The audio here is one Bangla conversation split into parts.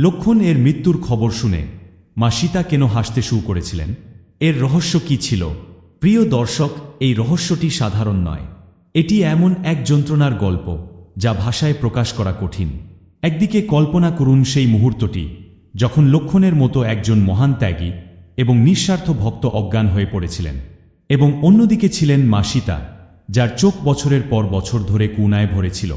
লক্ষণ এর মৃত্যুর খবর শুনে মা সীতা কেন হাসতে শুরু করেছিলেন? এর রহস্য কি ছিল? প্রিয় দর্শক, এই রহস্যটি সাধারণ নয়। এটি এমন এক যন্ত্রণার গল্প যা ভাষায় প্রকাশ করা কঠিন। একদিকে কল্পনা করুন সেই মুহূর্তটি, যখন লক্ষণের মতো একজন মহান ত্যাগী এবং নিঃস্বার্থ ভক্ত অজ্ঞান হয়ে পড়েছিলেন এবং অন্যদিকে ছিলেন মা সীতা, যার চোখ বছরের পর বছর ধরে কুনায় ভরেছিল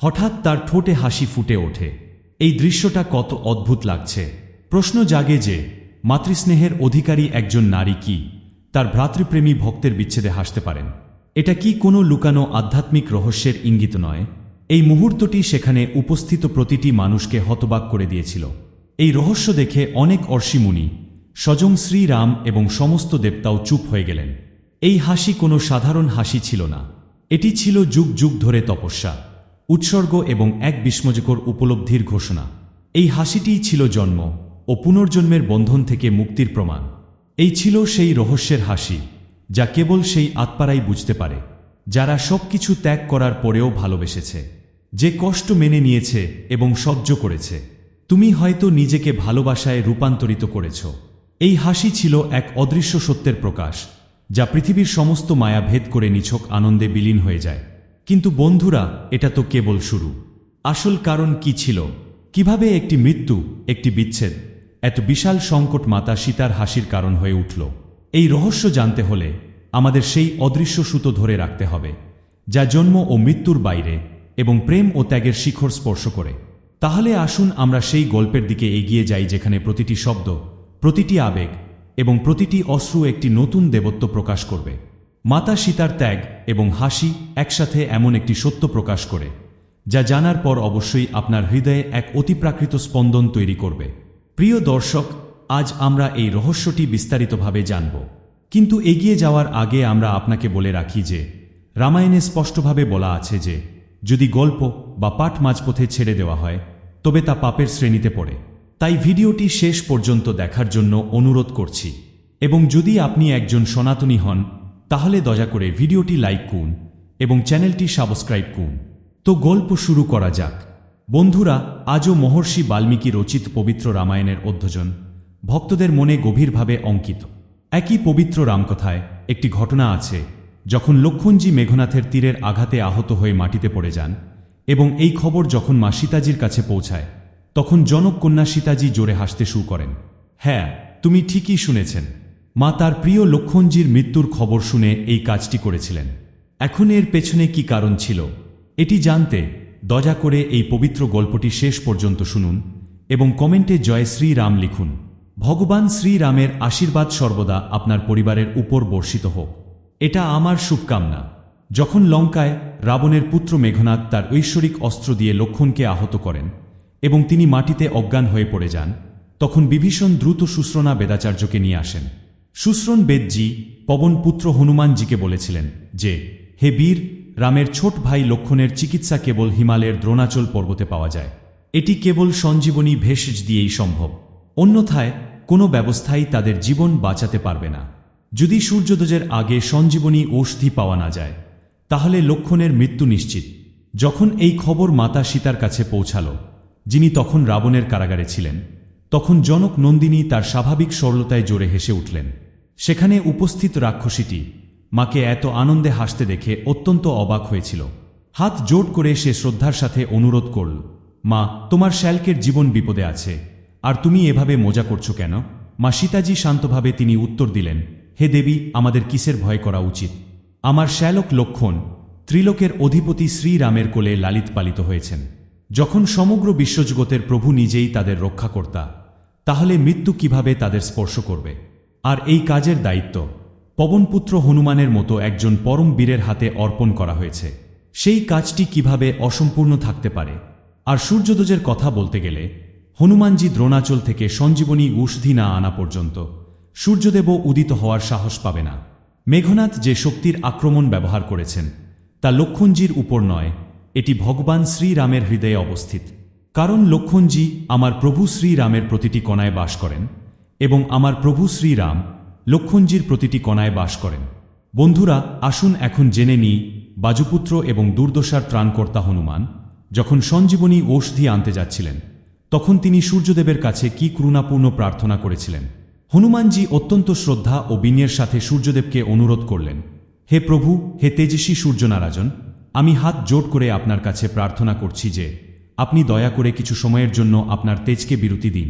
হঠাৎ তার ঠোঁটে হাসি ফুটে ওঠে। এই দৃশ্যটা কত অদ্ভুত লাগছে। প্রশ্ন জাগে যে, মাতৃস্নেহের অধিকারী একজন নারী কি? তার ভ্রাতৃপ্রেমী ভক্তের বিচ্ছেদে হাসতে পারেন। এটা কি কোনো লুকানো আধ্যাত্মিক রহস্যের ইঙ্গিত নয়? এই মুহূর্তটি সেখানে উপস্থিত প্রতিটি মানুষকে হতবাক করে দিয়েছিল। এই রহস্য দেখে অনেক অর্ষিমুনি স্বজং শ্রীরাম এবং সমস্ত দেবতাও চুপ হয়ে গেলেন। এই হাসি কোনো সাধারণ হাসি ছিল না। এটি ছিল যুগ যুগ ধরে তপস্যা। উৎসর্গ এবং এক বিস্ময়কর উপলব্ধির ঘোষণা। এই হাসিটিই ছিল জন্ম ও পুনর্জন্মের বন্ধন থেকে মুক্তির প্রমাণ। এই ছিল সেই রহস্যের হাসি, যা কেবল সেই আত্মারাই বুঝতে পারে, যারা সবকিছু ত্যাগ করার পরেও ভালোবেসেছে। যে কষ্ট মেনে নিয়েছে এবং সহ্য করেছে, তুমি হয়তো নিজেকে ভালোবাসায় রূপান্তরিত করেছ। এই হাসি ছিল এক অদৃশ্য সত্যের প্রকাশ, যা পৃথিবীর সমস্ত মায়া ভেদ করে নিছক আনন্দে বিলীন হয়ে যায়। কিন্তু বন্ধুরা, এটা তো কেবল শুরু। আসল কারণ কি ছিল? কীভাবে একটি মৃত্যু, একটি বিচ্ছেদ, এত বিশাল সংকট মাতা সীতার হাসির কারণ হয়ে উঠল? এই রহস্য জানতে হলে আমাদের সেই অদৃশ্য সুতো ধরে রাখতে হবে, যা জন্ম ও মৃত্যুর বাইরে এবং প্রেম ও ত্যাগের শিখর স্পর্শ করে। তাহলে আসুন আমরা সেই গল্পের দিকে এগিয়ে যাই যেখানে প্রতিটি শব্দ, প্রতিটি আবেগ এবং প্রতিটি অশ্রু একটি নতুন দেবত্ব প্রকাশ করবে। মাতা সীতার ত্যাগ এবং হাসি একসাথে এমন একটি সত্য প্রকাশ করে, যা জানার পর অবশ্যই আপনার হৃদয়ে এক অতিপ্রাকৃত স্পন্দন তৈরি করবে। প্রিয় দর্শক, আজ আমরা এই রহস্যটি বিস্তারিতভাবে জানব। কিন্তু এগিয়ে যাওয়ার আগে আমরা আপনাকে বলে রাখি যে, রামায়ণে স্পষ্টভাবে বলা আছে যে, যদি গল্প বা পাঠ মাঝপথে ছেড়ে দেওয়া হয়, তবে তা পাপের শ্রেণীতে পড়ে। তাই ভিডিওটি শেষ পর্যন্ত দেখার জন্য অনুরোধ করছি। এবং যদি আপনি একজন সনাতনী হন তাহলে দয়া করে ভিডিওটি লাইক করুন এবং চ্যানেলটি সাবস্ক্রাইব করুন। তো গল্প শুরু করা যাক। বন্ধুরা, আজও মহর্ষি বাল্মীকি রচিত পবিত্র রামায়ণের অধ্যজন ভক্তদের মনে গভীরভাবে অঙ্কিত। একই পবিত্র রামকথায় একটি ঘটনা আছে যখন লক্ষণজি মেঘনাথের তীরের আঘাতে আহত হয়ে মাটিতে পড়ে যান এবং এই খবর যখন মা সীতাজির কাছে পৌঁছায়, তখন জনক কন্যা সীতাজি জোরে হাসতে শুরু করেন। হ্যাঁ তুমি ঠিকই শুনেছেন। মা তার প্রিয় লক্ষণজির মৃত্যুর খবর শুনে এই কাজটি করেছিলেন। এখন এর পেছনে কি কারণ ছিল, এটি জানতে দজা করে এই পবিত্র গল্পটি শেষ পর্যন্ত শুনুন এবং কমেন্টে জয় শ্রীরাম লিখুন। ভগবান শ্রীরামের আশীর্বাদ সর্বদা আপনার পরিবারের উপর বর্ষিত হোক। এটা আমার শুভকামনা। যখন লঙ্কায় রাবণের পুত্র মেঘনাথ তার ঐশ্বরিক অস্ত্র দিয়ে লক্ষণকে আহত করেন এবং তিনি মাটিতে অজ্ঞান হয়ে পড়ে যান, তখন বিভীষণ দ্রুত সুশ্রণা বেদাচার্যকে নিয়ে আসেন। সুশ্রণ বেদজি পবন পুত্র হনুমানজিকে বলেছিলেন যে, হে বীর, রামের ছোট ভাই লক্ষণের চিকিৎসা কেবল হিমালয়ের দ্রোণাচল পর্বতে পাওয়া যায়। এটি কেবল সঞ্জীবনী ভেষজ দিয়েই সম্ভব। অন্যথায় কোনো ব্যবস্থাই তাদের জীবন বাঁচাতে পারবে না। যদি সূর্যোদয়ের আগে সঞ্জীবনী ঔষধি পাওয়া না যায়, তাহলে লক্ষণের মৃত্যু নিশ্চিত। যখন এই খবর মাতা সীতার কাছে পৌঁছাল, যিনি তখন রাবণের কারাগারে ছিলেন, তখন জনক নন্দিনী তার স্বাভাবিক সরলতায় জোরে হেসে উঠলেন। সেখানে উপস্থিত রাক্ষসীটি মাকে এত আনন্দে হাসতে দেখে অত্যন্ত অবাক হয়েছিল। হাত জোট করে সে শ্রদ্ধার সাথে অনুরোধ করল, মা, তোমার শ্যালকের জীবন বিপদে আছে, আর তুমি এভাবে মজা করছ কেন? মা সীতাজি শান্তভাবে তিনি উত্তর দিলেন, হে দেবী, আমাদের কিসের ভয় করা উচিত? আমার শ্যালক লক্ষণ ত্রিলোকের অধিপতি শ্রীরামের কোলে লালিত পালিত হয়েছেন। যখন সমগ্র বিশ্বজগতের প্রভু নিজেই তাদের রক্ষাকর্তা, তাহলে মৃত্যু কীভাবে তাদের স্পর্শ করবে? আর এই কাজের দায়িত্ব। পবনপুত্র হনুমানের মতো একজন পরম বীরের হাতে অর্পণ করা হয়েছে। সেই কাজটি কীভাবে অসম্পূর্ণ থাকতে পারে? আর সূর্যদোজের কথা বলতে গেলে, হনুমানজি দ্রোণাচল থেকে সঞ্জীবনী ঔষধি না আনা পর্যন্ত সূর্যদেবও উদিত হওয়ার সাহস পাবে না। মেঘনাথ যে শক্তির আক্রমণ ব্যবহার করেছেন, তা লক্ষণজির উপর নয়, এটি ভগবান শ্রীরামের হৃদয়ে অবস্থিত। কারণ লক্ষণজি আমার প্রভু শ্রীরামের প্রতিটি কণায় বাস করেন এবং আমার প্রভু শ্রীরাম লক্ষণজির প্রতিটি কণায় বাস করেন। বন্ধুরা, আসুন এখন জেনে নিই বাজুপুত্র এবং দুর্দশার ত্রাণকর্তা হনুমান, যখন সঞ্জীবনী ঔষধি আনতে যাচ্ছিলেন, তখন তিনি সূর্যদেবের কাছে কি করুণাপূর্ণ প্রার্থনা করেছিলেন? হনুমানজি অত্যন্ত শ্রদ্ধা ও বিনয়ের সাথে সূর্যদেবকে অনুরোধ করলেন, হে প্রভু, হে তেজস্বী সূর্যনারাজন আমি হাত জোট করে আপনার কাছে প্রার্থনা করছি যে, আপনি দয়া করে কিছু সময়ের জন্য আপনার তেজকে বিরতি দিন।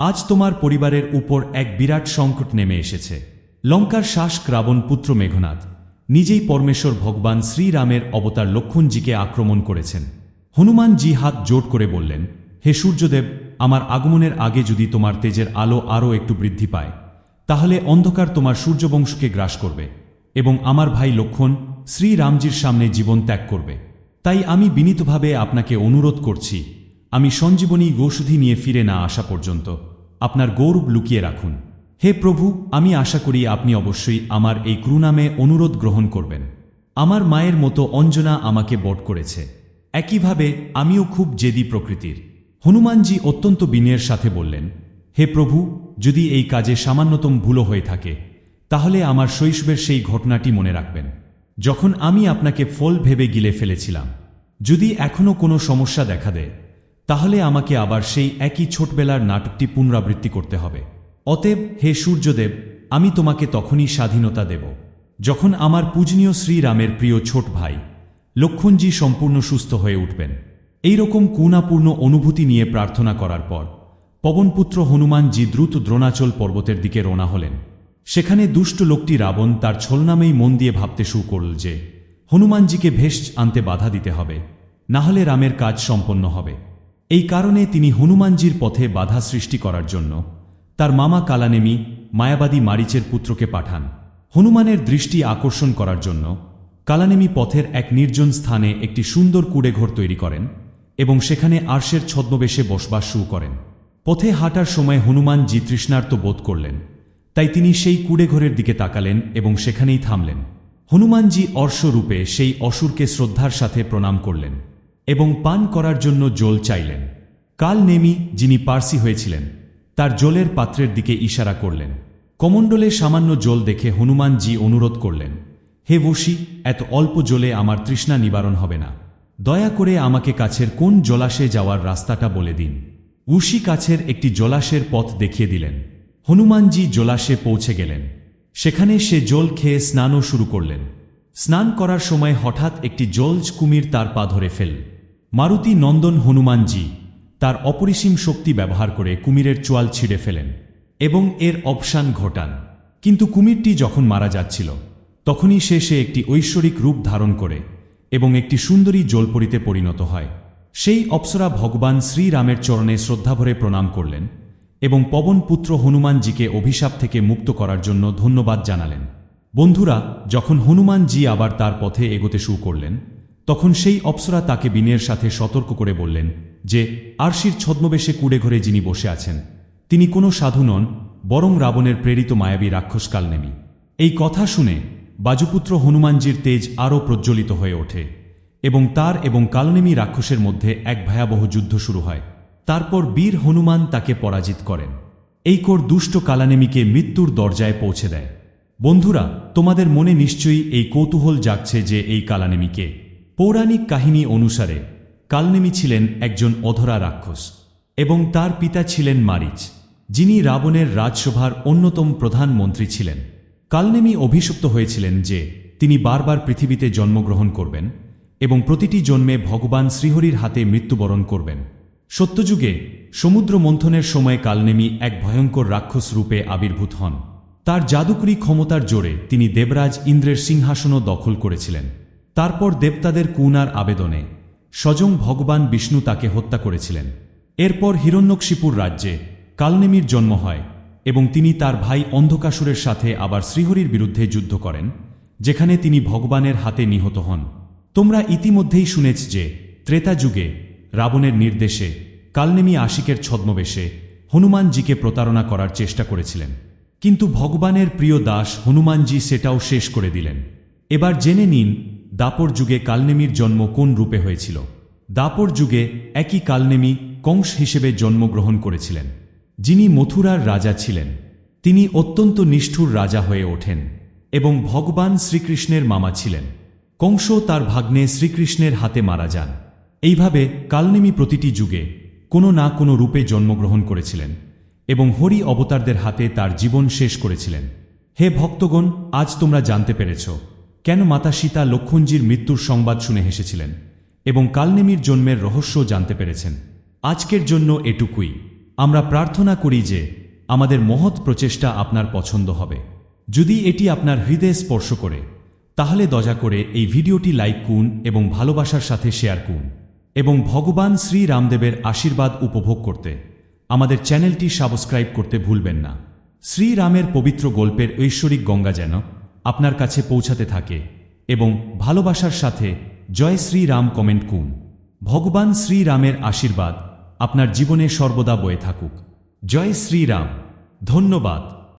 আজ তোমার পরিবারের উপর এক বিরাট সংকট নেমে এসেছে। লঙ্কার শাস রাবণ পুত্র মেঘনাথ নিজেই পরমেশ্বর ভগবান শ্রীরামের অবতার লক্ষণজিকে আক্রমণ করেছেন। হনুমানজি হাত জোট করে বললেন, হে সূর্যদেব, আমার আগমনের আগে যদি তোমার তেজের আলো আরও একটু বৃদ্ধি পায়, তাহলে অন্ধকার তোমার সূর্যবংশকে গ্রাস করবে এবং আমার ভাই লক্ষণ শ্রীরামজির সামনে জীবন ত্যাগ করবে। তাই আমি বিনীতভাবে আপনাকে অনুরোধ করছি আমি সঞ্জীবনী গোষধি নিয়ে ফিরে না আসা পর্যন্ত আপনার গৌরব লুকিয়ে রাখুন। হে প্রভু, আমি আশা করি আপনি অবশ্যই আমার এই ক্রুনামে অনুরোধ গ্রহণ করবেন। আমার মায়ের মতো অঞ্জনা আমাকে বট করেছে। একইভাবে আমিও খুব জেদি প্রকৃতির। হনুমানজি অত্যন্ত বিনয়ের সাথে বললেন, হে প্রভু, যদি এই কাজে সামান্যতম ভুলও হয়ে থাকে, তাহলে আমার শৈশবের সেই ঘটনাটি মনে রাখবেন। যখন আমি আপনাকে ফল ভেবে গিলে ফেলেছিলাম, যদি এখনও কোনো সমস্যা দেখা দেয় তাহলে আমাকে আবার সেই একই ছোটবেলার নাটকটি পুনরাবৃত্তি করতে হবে। অতএব, হে সূর্যদেব, আমি তোমাকে তখনই স্বাধীনতা দেব। যখন আমার পূজনীয় শ্রীরামের প্রিয় ছোট ভাই, লক্ষণজি সম্পূর্ণ সুস্থ হয়ে উঠবেন। এই রকম কুণাপূর্ণ অনুভূতি নিয়ে প্রার্থনা করার পর, পবনপুত্র হনুমানজি দ্রুত দ্রোণাচল পর্বতের দিকে রওনা হলেন। সেখানে দুষ্ট লোকটি রাবণ তার ছলনামেই মন দিয়ে ভাবতে শুরু করল যে, হনুমানজিকে ভেষ আনতে বাধা দিতে হবে না হলে রামের কাজ সম্পন্ন হবে। এই কারণে তিনি হনুমানজির পথে বাধা সৃষ্টি করার জন্য তার মামা কালানেমি মায়াবাদী মারিচের পুত্রকে পাঠান। হনুমানের দৃষ্টি আকর্ষণ করার জন্য কালানেমি পথের এক নির্জন স্থানে একটি সুন্দর কুড়েঘর তৈরি করেন এবং সেখানে আর্শের ছদ্মবেশে বসবাস শুরু করেন। পথে হাঁটার সময় হনুমানজি তৃষ্ণার্ত বোধ করলেন, তাই তিনি সেই কুড়েঘরের দিকে তাকালেন এবং সেখানেই থামলেন। হনুমানজি অর্শরূপে সেই অসুরকে শ্রদ্ধার সাথে প্রণাম করলেন। এবং পান করার জন্য জল চাইলেন। কাল নেমি, যিনি পার্সি হয়েছিলেন, তার জলের পাত্রের দিকে ইশারা করলেন। কমণ্ডলে সামান্য জল দেখে হনুমানজি অনুরোধ করলেন, হে বসি, এত অল্প জলে আমার তৃষ্ণা নিবারণ হবে না। দয়া করে আমাকে কাছের কোন জলাশয়ে যাওয়ার রাস্তাটা বলে দিন। উষি কাছের একটি জলাশয়ের পথ দেখিয়ে দিলেন। হনুমানজি জলাশয়ে পৌঁছে গেলেন। সেখানে সে জল খেয়ে স্নানও শুরু করলেন। স্নান করার সময় হঠাৎ একটি জলজ কুমির তার পা ধরে ফেল মারুতি নন্দন হনুমানজি তার অপরিসীম শক্তি ব্যবহার করে কুমিরের চোয়াল ছিঁড়ে ফেলেন এবং এর অবসান ঘটান। কিন্তু কুমিরটি যখন মারা যাচ্ছিল, তখনই সে সে একটি ঐশ্বরিক রূপ ধারণ করে এবং একটি সুন্দরী জলপরীতে পরিণত হয়। সেই অপ্সরা ভগবান শ্রীরামের চরণে শ্রদ্ধাভরে প্রণাম করলেন এবং পবন পুত্র হনুমানজিকে অভিশাপ থেকে মুক্ত করার জন্য ধন্যবাদ জানালেন। বন্ধুরা, যখন হনুমানজি আবার তার পথে এগোতে শুরু করলেন তখন সেই অপ্সরা তাকে বিনয়ের সাথে সতর্ক করে বললেন যে, আরশির ছদ্মবেশে কুড়ে ঘরে যিনি বসে আছেন, তিনি কোনো সাধু নন, বরং রাবণের প্রেরিত মায়াবী রাক্ষসকাল নেমি এই কথা শুনে বাজুপুত্র হনুমানজির তেজ আরও প্রজ্বলিত হয়ে ওঠে এবং তার এবং কালনেমি রাক্ষসের মধ্যে এক ভয়াবহ যুদ্ধ শুরু হয়। তারপর বীর হনুমান তাকে পরাজিত করেন। এই কোর দুষ্ট কালানেমিকে মৃত্যুর দরজায় পৌঁছে দেয়। বন্ধুরা, তোমাদের মনে নিশ্চয়ই এই কৌতূহল জাগছে যে এই কালানেমিকে পৌরাণিক কাহিনী অনুসারে, কালনেমি ছিলেন একজন অধরা রাক্ষস এবং তার পিতা ছিলেন মারিচ, যিনি রাবণের রাজসভার অন্যতম প্রধানমন্ত্রী ছিলেন। কালনেমি অভিশপ্ত হয়েছিলেন যে, তিনি বারবার পৃথিবীতে জন্মগ্রহণ করবেন এবং প্রতিটি জন্মে ভগবান শ্রীহরির হাতে মৃত্যুবরণ করবেন। সত্যযুগে সমুদ্র মন্থনের সময় কালনেমি এক ভয়ঙ্কর রাক্ষস রূপে আবির্ভূত হন। তার জাদুকরী ক্ষমতার জোরে তিনি দেবরাজ ইন্দ্রের সিংহাসনও দখল করেছিলেন। তারপর দেবতাদের কুনার আবেদনে স্বয়ং ভগবান বিষ্ণু তাকে হত্যা করেছিলেন। এরপর হিরণ্যকশিপুর রাজ্যে কালনেমির জন্ম হয় এবং তিনি তার ভাই অন্ধকাসুরের সাথে আবার শ্রীহরির বিরুদ্ধে যুদ্ধ করেন, যেখানে তিনি ভগবানের হাতে নিহত হন। তোমরা ইতিমধ্যেই শুনেছ যে ত্রেতা যুগে রাবণের নির্দেশে কালনেমি আশিকের ছদ্মবেশে হনুমানজিকে প্রতারণা করার চেষ্টা করেছিলেন। কিন্তু ভগবানের প্রিয় দাস হনুমানজি সেটাও শেষ করে দিলেন। এবার জেনে নিন দাপর যুগে কালনেমির জন্ম কোন রূপে হয়েছিল? দাপর যুগে একই কালনেমি কংস হিসেবে জন্মগ্রহণ করেছিলেন। যিনি মথুরার রাজা ছিলেন, তিনি অত্যন্ত নিষ্ঠুর রাজা হয়ে ওঠেন এবং ভগবান শ্রীকৃষ্ণের মামা ছিলেন। কংস তার ভাগ্নে শ্রীকৃষ্ণের হাতে মারা যান। এইভাবে কালনেমি প্রতিটি যুগে কোনো না কোনো রূপে জন্মগ্রহণ করেছিলেন এবং হরি অবতারদের হাতে তার জীবন শেষ করেছিলেন। হে ভক্তগণ, আজ তোমরা জানতে পেরেছ কেন মাতা সীতা লক্ষণজির মৃত্যুর সংবাদ শুনে হেসেছিলেন এবং কালনেমির জন্মের রহস্য জানতে পেরেছেন? আজকের জন্য এটুকুই। আমরা প্রার্থনা করি যে আমাদের মহৎ প্রচেষ্টা আপনার পছন্দ হবে। যদি এটি আপনার হৃদয়ে স্পর্শ করে, তাহলে দজা করে এই ভিডিওটি লাইক করুন এবং ভালোবাসার সাথে শেয়ার করুন এবং ভগবান শ্রী রামদেবের আশীর্বাদ উপভোগ করতে আমাদের চ্যানেলটি সাবস্ক্রাইব করতে ভুলবেন না। শ্রীরামের পবিত্র গল্পের ঐশ্বরিক গঙ্গা যেন আপনার কাছে পৌঁছাতে থাকে এবং ভালোবাসার সাথে জয় শ্রীরাম কমেন্ট কুন ভগবান শ্রীরামের আশীর্বাদ আপনার জীবনে সর্বদা বয়ে থাকুক। জয় শ্রীরাম। ধন্যবাদ।